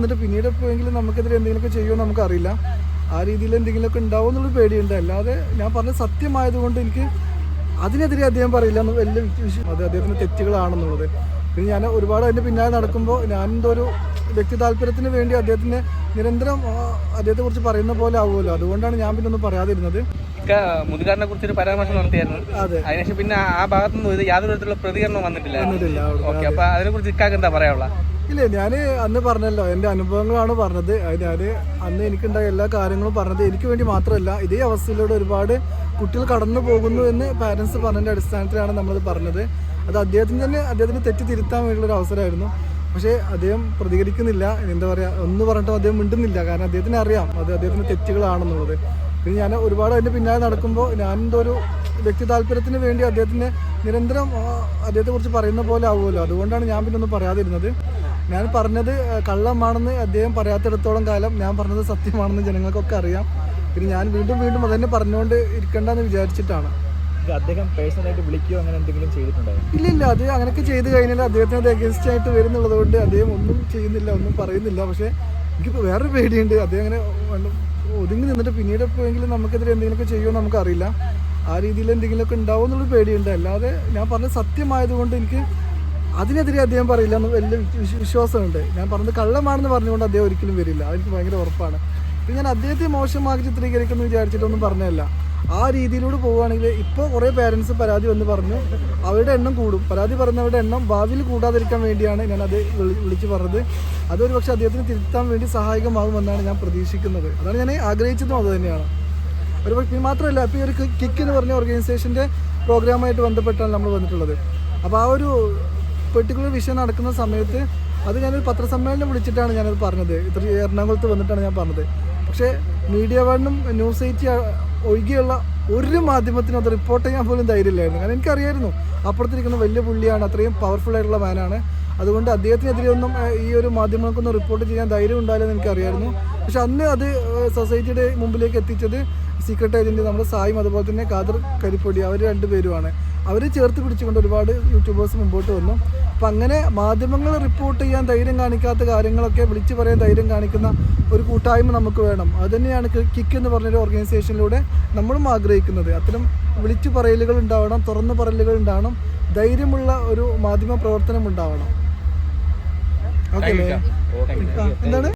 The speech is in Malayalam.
എന്നിട്ട് പിന്നീട് എപ്പോഴെങ്കിലും നമുക്കെതിരെ എന്തെങ്കിലുമൊക്കെ ചെയ്യുമോ നമുക്കറിയില്ല. ആ രീതിയിൽ എന്തെങ്കിലുമൊക്കെ ഉണ്ടാവും എന്നുള്ളൊരു പേടിയുണ്ട്. അല്ലാതെ ഞാൻ പറഞ്ഞ സത്യമായതുകൊണ്ട് എനിക്ക് അതിനെതിരെ അദ്ദേഹം പറയില്ല എന്ന് വലിയ വിഷയം അത് അദ്ദേഹത്തിന് തെറ്റുകളാണെന്നുള്ളത്. പിന്നെ ഞാൻ ഒരുപാട് അതിന്റെ പിന്നാലെ നടക്കുമ്പോൾ ഞാൻ എന്തോ ഒരു വ്യക്തി താല്പര്യത്തിന് വേണ്ടി അദ്ദേഹത്തിന് നിരന്തരം അദ്ദേഹത്തെ കുറിച്ച് പറയുന്ന പോലെ ആവുമല്ലോ. അതുകൊണ്ടാണ് ഞാൻ പിന്നെ ഒന്നും പറയാതിരുന്നത്. മുതുകാരനെ കുറിച്ച് ഒരു പരാമർശം നടത്തിയായിരുന്നു. അതെ. അതിനുശേഷം പിന്നെ ആ ഭാഗത്തുനിന്ന് ഇത് യാതൊരു തരത്തിലുള്ള പ്രതികരണം വന്നിട്ടില്ല. ഓക്കെ അപ്പൊ അതിനെ കുറിച്ച് ഇക്കാക്ക് എന്താ പറയാനുള്ള? ഇല്ല ഞാൻ അന്ന് പറഞ്ഞല്ലോ എന്റെ അനുഭവങ്ങളാണ് പറഞ്ഞത്. ഞാൻ അന്ന് എനിക്കുണ്ടായ എല്ലാ കാര്യങ്ങളും പറഞ്ഞത് എനിക്ക് വേണ്ടി മാത്രമല്ല. ഇതേ അവസ്ഥയിലൂടെ ഒരുപാട് കുട്ടികൾ കടന്നു പോകുന്നു എന്ന് പാരൻസ് പറഞ്ഞതിന്റെ അടിസ്ഥാനത്തിലാണ് നമ്മളത് പറഞ്ഞത്. അത് അദ്ദേഹത്തിന് തന്നെ അദ്ദേഹത്തിന് തെറ്റ് തിരുത്താൻ വേണ്ടിയുള്ള ഒരു അവസരമായിരുന്നു. പക്ഷേ അദ്ദേഹം പ്രതികരിക്കുന്നില്ല. എന്താ പറയുക ഒന്ന് പറഞ്ഞിട്ടും അദ്ദേഹം മിണ്ടുന്നില്ല. കാരണം അദ്ദേഹത്തിന് അറിയാം അത് അദ്ദേഹത്തിന് തെറ്റുകളാണെന്നുള്ളത്. പിന്നെ ഞാൻ ഒരുപാട് അതിന്റെ പിന്നാലെ നടക്കുമ്പോൾ ഞാൻ എന്തോ ഒരു വ്യക്തി താല്പര്യത്തിന് വേണ്ടി അദ്ദേഹത്തിന് നിരന്തരം അദ്ദേഹത്തെക്കുറിച്ച് പറയുന്ന പോലെ ആവുമല്ലോ. അതുകൊണ്ടാണ് ഞാൻ പിന്നെ ഒന്നും പറയാതിരുന്നത്. ഞാൻ പറഞ്ഞത് കള്ളമാണെന്ന് അദ്ദേഹം പറയാത്തിടത്തോളം കാലം ഞാൻ പറഞ്ഞത് സത്യമാണെന്ന് ജനങ്ങൾക്കൊക്കെ അറിയാം. പിന്നെ ഞാൻ വീണ്ടും വീണ്ടും അതന്നെ പറഞ്ഞുകൊണ്ട് ഇരിക്കണ്ടെന്ന് വിചാരിച്ചിട്ടാണ്. അദ്ദേഹം പേഴ്സണലായിട്ട് വിളിക്കുകയോ അങ്ങനെ എന്തെങ്കിലും ചെയ്തിട്ടുണ്ടായിരുന്നു ഇല്ല ഇല്ല അത് അങ്ങനെയൊക്കെ ചെയ്ത് കഴിഞ്ഞാൽ അദ്ദേഹത്തിന് അത് ആയിട്ട് വരുന്നുള്ളത് കൊണ്ട് അദ്ദേഹം ഒന്നും ചെയ്യുന്നില്ല ഒന്നും പറയുന്നില്ല. പക്ഷേ എനിക്കിപ്പോൾ വേറൊരു പേടിയുണ്ട്. അദ്ദേഹം അങ്ങനെ ഒതുങ്ങി നിന്നിട്ട് പിന്നീട് എപ്പോഴെങ്കിലും നമുക്കെതിരെ എന്തെങ്കിലുമൊക്കെ ചെയ്യുമോ നമുക്കറിയില്ല. ആ രീതിയിൽ എന്തെങ്കിലുമൊക്കെ ഉണ്ടാവും എന്നുള്ളൊരു പേടിയുണ്ട്. അല്ലാതെ ഞാൻ പറഞ്ഞ സത്യമായതുകൊണ്ട് എനിക്ക് അതിനെതിരെ അദ്ദേഹം പറയില്ല എന്ന് വലിയ വിശ്വാസമുണ്ട്. ഞാൻ പറഞ്ഞത് കള്ളമാണെന്ന് പറഞ്ഞുകൊണ്ട് അദ്ദേഹം ഒരിക്കലും വരില്ല. അതെനിക്ക് ഭയങ്കര ഉറപ്പാണ്. ഇപ്പം ഞാൻ അദ്ദേഹത്തെ മോശമാക്കി ചിത്രീകരിക്കുന്നു വിചാരിച്ചിട്ടൊന്നും പറഞ്ഞതല്ല. ആ രീതിയിലൂടെ പോവുകയാണെങ്കിൽ ഇപ്പോൾ കുറേ പേരൻസ് പരാതി വന്ന് പറഞ്ഞു അവരുടെ എണ്ണം കൂടും. പരാതി പറഞ്ഞവരുടെ എണ്ണം ഭാവിയിൽ കൂടാതിരിക്കാൻ വേണ്ടിയാണ് ഞാൻ അത് വിളിച്ച് പറഞ്ഞത്. അതൊരു പക്ഷേ അദ്ദേഹത്തിന് തിരുത്താൻ വേണ്ടി സഹായകമാകുമെന്നാണ് ഞാൻ പ്രതീക്ഷിക്കുന്നത്. അതാണ് ഞാൻ ആഗ്രഹിച്ചതും അത് തന്നെയാണ്. ഒരു മാത്രമല്ല ഇപ്പോൾ ഈ ഒരു കിക്ക് എന്ന് പറഞ്ഞ ഓർഗനൈസേഷന്റെ പ്രോഗ്രാമായിട്ട് ബന്ധപ്പെട്ടാണ് നമ്മൾ വന്നിട്ടുള്ളത്. അപ്പോൾ ആ ഒരു പെർട്ടിക്കുലർ വിഷയം നടക്കുന്ന സമയത്ത് അത് ഞാനൊരു പത്രസമ്മേളനം വിളിച്ചിട്ടാണ് ഞാനത് പറഞ്ഞത്. ഇത്ര എറണാകുളത്ത് വന്നിട്ടാണ് ഞാൻ പറഞ്ഞത്. പക്ഷേ മീഡിയ വണ്ണും ന്യൂസ് എയ്റ്റി ഒഴികെയുള്ള ഒരു മാധ്യമത്തിനും അത് റിപ്പോർട്ട് ചെയ്യാൻ പോലും ധൈര്യമില്ലായിരുന്നു. കാരണം എനിക്കറിയായിരുന്നു അപ്പുറത്തിരിക്കുന്ന വലിയ പുള്ളിയാണ് അത്രയും പവർഫുൾ ആയിട്ടുള്ള മാനാണ് അതുകൊണ്ട് അദ്ദേഹത്തിനെതിരെ ഒന്നും ഈ ഒരു മാധ്യമങ്ങൾക്കൊന്നും റിപ്പോർട്ട് ചെയ്യാൻ ധൈര്യം ഉണ്ടായില്ലെന്ന് എനിക്കറിയായിരുന്നു. പക്ഷെ അന്ന് അത് സൊസൈറ്റിയുടെ മുമ്പിലേക്ക് എത്തിച്ചത് സീക്രട്ട് ഏജന്റ് നമ്മുടെ സായും അതുപോലെ തന്നെ ഖാദർ കരിപ്പൊടി അവർ രണ്ടുപേരുമാണ്. അവർ ചേർത്ത് പിടിച്ചുകൊണ്ട് ഒരുപാട് യൂട്യൂബേഴ്സ് മുമ്പോട്ട് വന്നു. അപ്പം അങ്ങനെ മാധ്യമങ്ങൾ റിപ്പോർട്ട് ചെയ്യാൻ ധൈര്യം കാണിക്കാത്ത കാര്യങ്ങളൊക്കെ വിളിച്ചു പറയാൻ ധൈര്യം കാണിക്കുന്ന ഒരു കൂട്ടായ്മ നമുക്ക് വേണം. അതുതന്നെയാണ് കിക്ക് എന്ന് പറഞ്ഞൊരു ഓർഗനൈസേഷനിലൂടെ നമ്മളും ആഗ്രഹിക്കുന്നത്. അത്തരം വിളിച്ചു പറയലുകൾ ഉണ്ടാവണം തുറന്നു പറയലുകൾ ഉണ്ടാവണം ധൈര്യമുള്ള ഒരു മാധ്യമ പ്രവർത്തനം ഉണ്ടാവണം. ഓക്കെ എന്താണ്?